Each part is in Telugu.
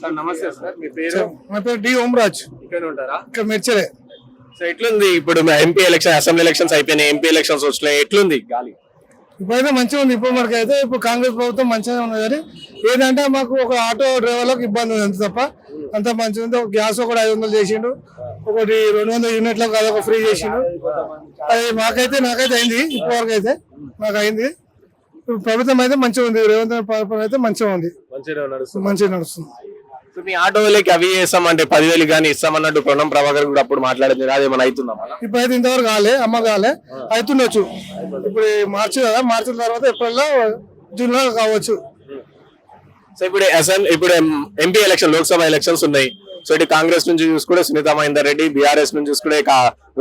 సార్ నమస్తే సార్. మీ పేరు? నా పేరు డి ఓమరాజ్ ఇక్కడ ఉంటారా? ఇక్కడ మెర్చలే. సో ఎట్లుంది ఇప్పుడు ఎంపీ ఎలక్షన్ అసెంబ్లీ ఎలక్షన్స్ అయిపోయినాయి ఎంపీ ఎలక్షన్స్ వచ్చినాయి ఎట్లుంది గాలి? ఇప్పుడైతే మంచిగా ఉంది ఇప్పుడు మనకి అయితే ఇప్పుడు కాంగ్రెస్ ప్రభుత్వం మంచిగా ఉంది కానీ ఏంటంటే మాకు ఒక ఆటో డ్రైవర్లకు ఇబ్బంది ఉంది అంత తప్ప అంత మంచిగా ఉంది. ఒక గ్యాస్ ఒకటి ఐదు వందలు చేసిండు ఒకటి రెండు వందల యూనిట్లకు అదొక ఫ్రీ చేసిండు. అది మాకైతే నాకైతే అయింది ఇప్పటివరకు అయితే నాకు అయింది ప్రభుత్వం అయితే మంచిగా ఉంది రేవంత్ పాలన అయితే మంచిగా ఉంది. మంచిగా నడుస్తుంది. మీ ఆటోలకి అవి చేస్తామంటే పదివేలు కానీ ఇస్తామన్నట్టు పొన్నం ప్రభాకర్ కూడా అప్పుడు మాట్లాడింది అది ఏమైనా అవుతుందా? ఇప్పుడు అయితే ఇంతవరకు కాలే అమ్మ కాలే అవుతుండొచ్చు. ఇప్పుడు మార్చి కదా మార్చి తర్వాత ఎప్పుడల్లా జూన్లో కావచ్చు. సో ఇప్పుడు అసెంబ్లీ ఇప్పుడు ఎంపీ ఎలక్షన్ లోక్సభ ఎలక్షన్స్ ఉన్నాయి. సో ఇటు కాంగ్రెస్ నుంచి చూసుకుంటే సునీత మహేందర్ రెడ్డి బీఆర్ఎస్ నుంచి చూసుకుంటే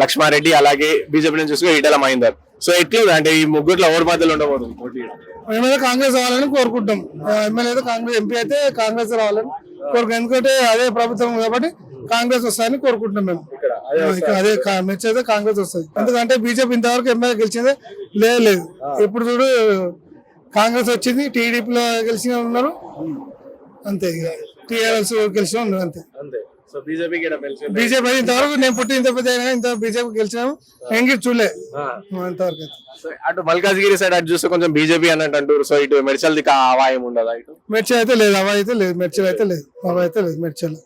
లక్ష్మారెడ్డి అలాగే బీజేపీ నుంచి చూసుకుంటే ఈటల మహేందర్. సో ఎట్లుంది అంటే ఈ ముగ్గురులో ఓడి మధ్యలో ఉండబోతుంది పోటీ? మేమైతే కాంగ్రెస్ రావాలని కోరుకుంటాం. ఎమ్మెల్యే అయితే కాంగ్రెస్ ఎంపీ అయితే కాంగ్రెస్ రావాలని కోరుకుంటాం ఎందుకంటే అదే ప్రభుత్వం కాబట్టి కాంగ్రెస్ వస్తాయని కోరుకుంటున్నాం మేము. ఇక్కడ అదే కా- మెచ్ అయితే కాంగ్రెస్ వస్తుంది. ఎందుకంటే బీజేపీ ఇంతవరకు ఎమ్మెల్యే గెలిచిందే లేదు. ఇప్పుడు చూడు కాంగ్రెస్ వచ్చింది టీడీపీలో గెలిచిన ఉన్నారు. అంతే టీఆర్ఎస్ గెలిచిన ఉన్నారు అంతే. సో బీజేపీకి బీజేపీ ఇంతవరకు నేను పుట్టి ఇంత పెద్ద ఇంత బీజేపీ గెలిచినాము ఎంగి చూడలే. అటు మల్కాజ్గిరి సైడ్ అటు చూస్తే కొంచెం బీజేపీ అన్నట్టు అంటారు సో ఇటు మెడిసల్ దిక్కు ఆవాయం ఉండదా ఇటు? మిర్చి అయితే లేదు అవ అయితే లేదు మిర్చిలు అయితే లేదు అవ అయితే లేదు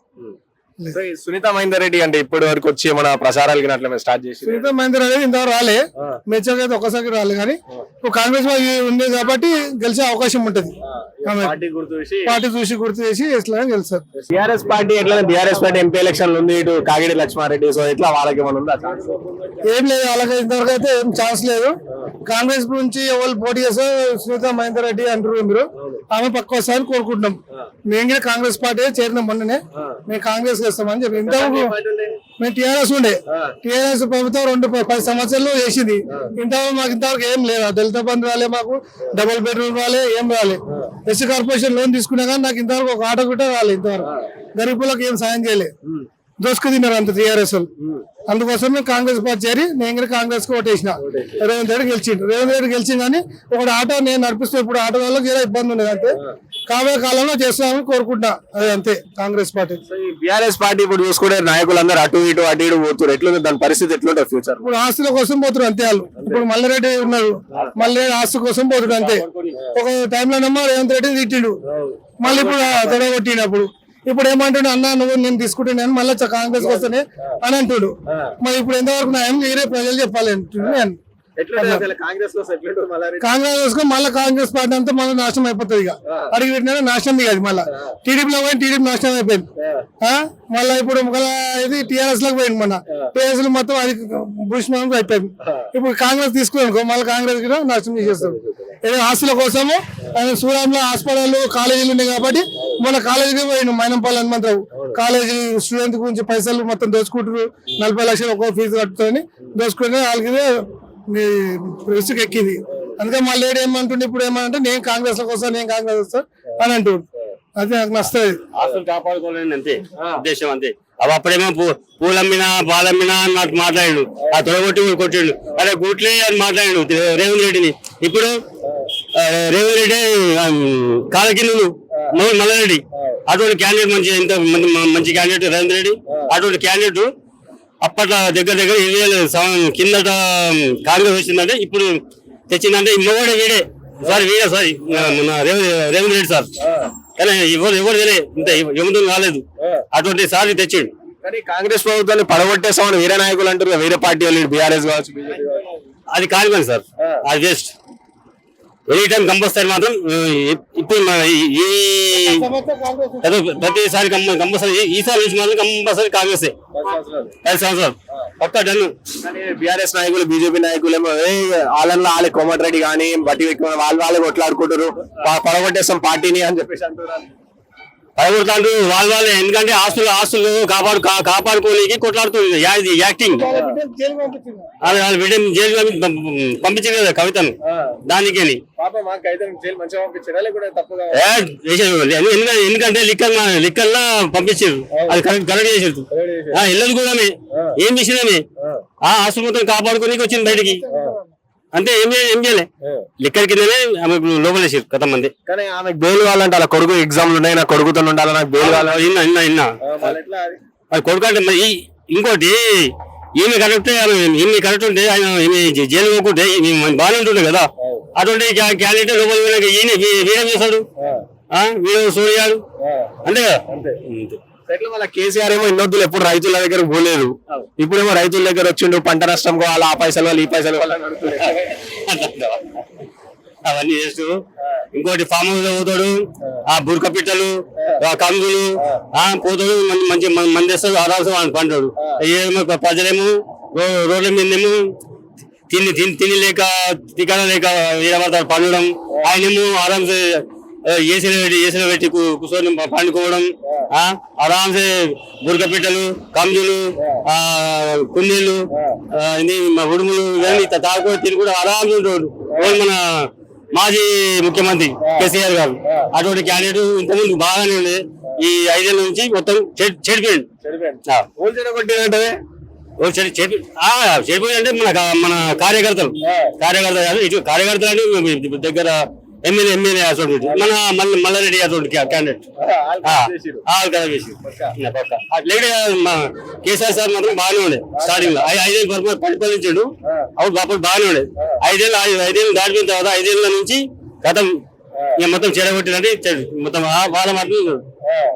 ఈ సునీత మహేందర్ రెడ్డి అంటే ఇప్పటి వరకు వచ్చి మన ప్రసారాలకి అట్లా స్టార్ట్ చేసి సునీత మహేందర్ అనేది ఇంతవరకు రాలే. మిర్చికి అయితే ఒక్కసారి రాలే కానీ కాంగ్రెస్ ఉంది కాబట్టి గెలిచే అవకాశం ఉంటది. పార్టీ గుర్తు చేసి పార్టీ చూసి గుర్తు చేసి ఎట్లా గెలుస్తారు బీఆర్ఎస్ పార్టీ ఎట్లా బీఆర్ఎస్ పార్టీ ఎంపీ ఎలక్షన్ ఉంది ఇటు కాగిడి లక్ష్మారెడ్డి సో ఎట్లా వాళ్ళకి ఏమైనా ఉందా ఛాన్స్ ఏం లేదు అలాగే ఇంతవరకు అయితే ఏం ఛాన్స్ లేదు. కాంగ్రెస్ నుంచి ఎవరు పోటీ చేస్తే సునీత మహేందర్ రెడ్డి అంటారు మీరు. ఆమె పక్క వస్తారని కోరుకుంటున్నాం. మేము కూడా కాంగ్రెస్ పార్టీ చేరిన మొన్ననే. మేము కాంగ్రెస్ చేస్తామని చెప్పి. ఇంతవరకు మేము టీఆర్ఎస్ ఉండే. టీఆర్ఎస్ ప్రభుత్వం రెండు పది సంవత్సరాలు చేసింది. ఇంతవరకు మాకు ఇంతవరకు ఏం లేదు. దళిత బంధు రాలే మాకు. డబుల్ బెడ్రూమ్ రాలే ఏం రాలే. ఎస్సీ కార్పొరేషన్ లోన్ తీసుకున్నా కానీ నాకు ఇంతవరకు ఒక ఆటో కూడా రాలే ఇంతవరకు. గరీబులకు ఏం సాయం చేయలే దోసుకు తిన్నారు అంత టీఆర్ఎస్ అందుకోసం కాంగ్రెస్ పార్టీ చేరి నేను కూడా కాంగ్రెస్కి ఓటేసిన. రేవంత్ రెడ్డి గెలిచిండు. రేవంత్ రెడ్డి గెలిచింది కానీ ఒకటి ఆటో నేను నడిపిస్తే ఇప్పుడు ఆటో వాళ్ళకి ఇబ్బంది ఉండదు అంతే కాబోయే కాలంలో చేస్తామని కోరుకుంటున్నా. అదే అంతే కాంగ్రెస్ పార్టీ. బీఆర్ఎస్ పార్టీ ఇప్పుడు చూసుకుంటే నాయకులందరూ అటు ఇటు అటు ఇటు పోతున్నారు ఎట్లుంది? దాని పరిస్థితి ఎట్లుంటుంది ఫ్యూచర్? ఇప్పుడు ఆస్తుల కోసం పోతున్నారు అంతే వాళ్ళు. ఇప్పుడు మల్లారెడ్డి ఉన్నారు. మల్లారెడ్డి ఆస్తి కోసం పోతున్నారు అంతే. ఒక టైంలో నమ్మ రేవంత్ రెడ్డి తిట్టిండు. మళ్ళీ ఇప్పుడు గొడవ కొట్టినప్పుడు. ఇప్పుడు ఏమంటుండే? అన్న నువ్వు నేను తీసుకుంటున్నాను మళ్ళీ కాంగ్రెస్ వస్తానే అని అంటుడు. మరి ఇప్పుడు ఎంతవరకు నా ఏం మీరే ప్రజలు చెప్పాలి అంటుండు నేను. కాంగ్రెస్లో మళ్ళీ కాంగ్రెస్ పార్టీ అంతా మళ్ళీ నాశనం అయిపోతుంది ఇక. అడిగి పెట్టినా నాశనం ఇక అది మళ్ళీ. టీడీపీలో పోయి టీడీపీ నాశనం అయిపోయింది? మళ్ళీ ఇప్పుడు ఇది టీఆర్ఎస్లోకి పోయింది మన టీఆర్ఎస్లో మొత్తం అది భూష్మానం అయిపోయింది. ఇప్పుడు కాంగ్రెస్ తీసుకుని మళ్ళీ కాంగ్రెస్ కూడా నాశనం చేసేస్తాం ఏదో ఆస్తుల కోసము సూరంలో హాస్పిటల్ కాలేజీలు ఉన్నాయి కాబట్టి మన కాలేజీకి పోయిండు మైనంపల్లి హనుమంతరావు. కాలేజీ స్టూడెంట్ గురించి పైసలు మొత్తం దోచుకుంటారు నలభై లక్షలు ఒక్కో ఫీజు కట్టుకొని దోచుకుని వాళ్ళకి రిస్క్ ఎక్కింది. అందుకే మళ్ళీ లేడీ ఏమంటుండే ఇప్పుడు ఏమంటే నేను కాంగ్రెస్లోకి వస్తాను నేను కాంగ్రెస్ వస్తాను అని అంటుండు. అది నాకు నస్తుంది ఆస్తులు కాపాడుకోలేండి అంతే ఉద్దేశం అంతే. అవి అప్పుడేమో పూ పూలమ్మినా పాలమ్మినా నాకు మాట్లాడాడు. ఆ తొడగొట్టి కొట్టిండు. అరే గుట్లే అని మాట్లాడాడు రేవంత్ రెడ్డిని. ఇప్పుడు రేవంత్ రెడ్డి కాలకిల్లు మల్లారెడ్డి అటువంటి క్యాండిడేట్ మంచి ఎంత మంచి- మంచి క్యాండిడేట్ రేవంత్ రెడ్డి. అటువంటి క్యాండిడేట్ అప్పట్లో దగ్గర దగ్గర ఇరవై వేల కిందట కాంగ్రెస్ వచ్చిందంటే ఇప్పుడు తెచ్చిందంటే మొగోడే వీడే. సారీ వీడే సారీ మన రేవంత్ రెడ్డి సార్. కానీ ఎవరు ఎవరు తెలియదు. ఇంత ఎవరు కాలేదు అటువంటి సార్ తెచ్చిండు. కానీ కాంగ్రెస్ ప్రభుత్వాన్ని పడగొట్టేస్తామని వేరే నాయకులు అంటారు వేరే పార్టీ వాళ్ళు బీఆర్ఎస్ కావచ్చు అది కాదు కానీ సార్. అది వేస్ట్ ఎనీ టైం కంపల్సరీ మాత్రం ఇప్పుడు ఈ- ప్రతిసారి కంపల్సరీ ఈసారి నుంచి మాత్రం కంపల్సరీ కాంగ్రెస్ పది సంవత్సరాలు. కొత్త డన్ బీఆర్ఎస్ నాయకులు బీజేపీ నాయకులు ఏమో ఏ వాళ్ళల్లో వాళ్ళే కోమటిరెడ్డి కానీ బట్టి విక్రమ వాళ్ళు వాళ్ళే కొట్లాడుకుంటారు పడగొట్టేస్తాం పార్టీని అని చెప్పేసి అంటున్నారు. పదకొడతాండ్రు వాళ్ళు వాళ్ళే. ఎందుకంటే ఆస్తులు ఆస్తులు కాపాడు కాపాడుకోలేకి కొట్లాడుతుంది యాక్టింగ్. అది వాళ్ళ బిడ్డ జైలు పంపించింది కదా కవితను. పంపించారా? లేదు. ఎందుకంటే ఎందుకంటే లిక్కర్ లిక్కర్లా పంపించారు. అది కరెక్ట్ కరెక్ట్ చేసారు వెళ్ళదు కూడా ఏం చేసినామే? ఆ. ఆస్తులు మొత్తం కాపాడుకోనికి వచ్చింది బయటికి. అంతే ఏం చేయ- ఏం చేయలే? లిక్కర్ కిందనే ఆమె లోపలేసారు కథ మంది కానీ ఆమె బెయిల్ కావాలంటే అలా కొడుకు ఎగ్జామ్లు ఉన్నాయి నాకు కొడుకుతో ఉండాలి నాకు బెయిల్ కావాలి. ఇన్నా ఇన్నా ఇన్నా. అది? కొడుకు అంటే మరి ఇంకోటి ఈమె కరెక్ట్ ఈమె కరెక్ట్ ఉంటే ఆయన ఈమె జైలు పోకుంటే బాగానే ఉంటుండే కదా. అటువంటి క్యాండిడేట్ లోపల ఈయన వీ- వీడేం చేస్తాడు. ఆ? వీడు సూర్యాడు అంతే కదా? అంతే. ఎట్లా వాళ్ళ కేసీఆర్ ఏమో ఇన్నొద్దులు ఎప్పుడు రైతుల దగ్గర పోలేదు. ఇప్పుడేమో రైతుల దగ్గర వచ్చిండు పంట నష్టం కావాలి ఆ పైసలు వాళ్ళు ఈ పైసలు వాళ్ళు. అవన్నీ చేస్తూ ఇంకోటి ఫామ్ హౌస్ పోతాడు ఆ బురక పిట్టలు ఆ. కందులు ఆ. పోతాడు మంచి మంది వేస్తాడు ఆరాల్సి వాడిని పంటాడు. ఏమో ప్రజలేమో రోడ్ల మీదేమో తిని తిని తిని లేక తికాన లేక వీరబడతాడు పండడం. ఆయనేమో ఆరాంసే ఏసీలో పెట్టి ఏసీలో పెట్టి కు- కూర్చొని ప- పండుకోవడం ఆ? ఆరాంసే బురక పిట్టలు కంజులు ఆ, ఇది ఉడుములు ఇవన్నీ తా- తాగుకొని తిని కూడా ఆరాంగా ఉంటాడు మన మాజీ ముఖ్యమంత్రి కేసీఆర్ గారు. అటువంటి క్యాండిడేట్ ఇంతకుముందు బాగానే ఉండే. ఈ ఐదేళ్ళ నుంచి మొత్తం చెడి- చెడిపోయింది చెడిపోయింది అంటే మన మన కార్యకర్తలు. కార్యకర్తలు కాదు ఇటు కార్యకర్తలు అంటే దగ్గర ఎమ్మెల్యే ఎమ్మెల్యే అటువంటి మన మల్ల మల్లారెడ్డి అటువంటి క్యాండిడేట్ కదా వేసి కేసీఆర్ సార్ మాత్రం బాగానే ఉండే స్టార్టింగ్లో. ఐదేళ్ళు వరకు పరిపాలించాడు అప్పుడు అప్పుడు బాగానే ఉండే. ఐదేళ్ళు ఐదేళ్ళు దాటిన తర్వాత ఐదేళ్ళ నుంచి గతం మొత్తం చెడగొట్టినట్టు చెడు. మొత్తం వాళ్ళ మాత్రం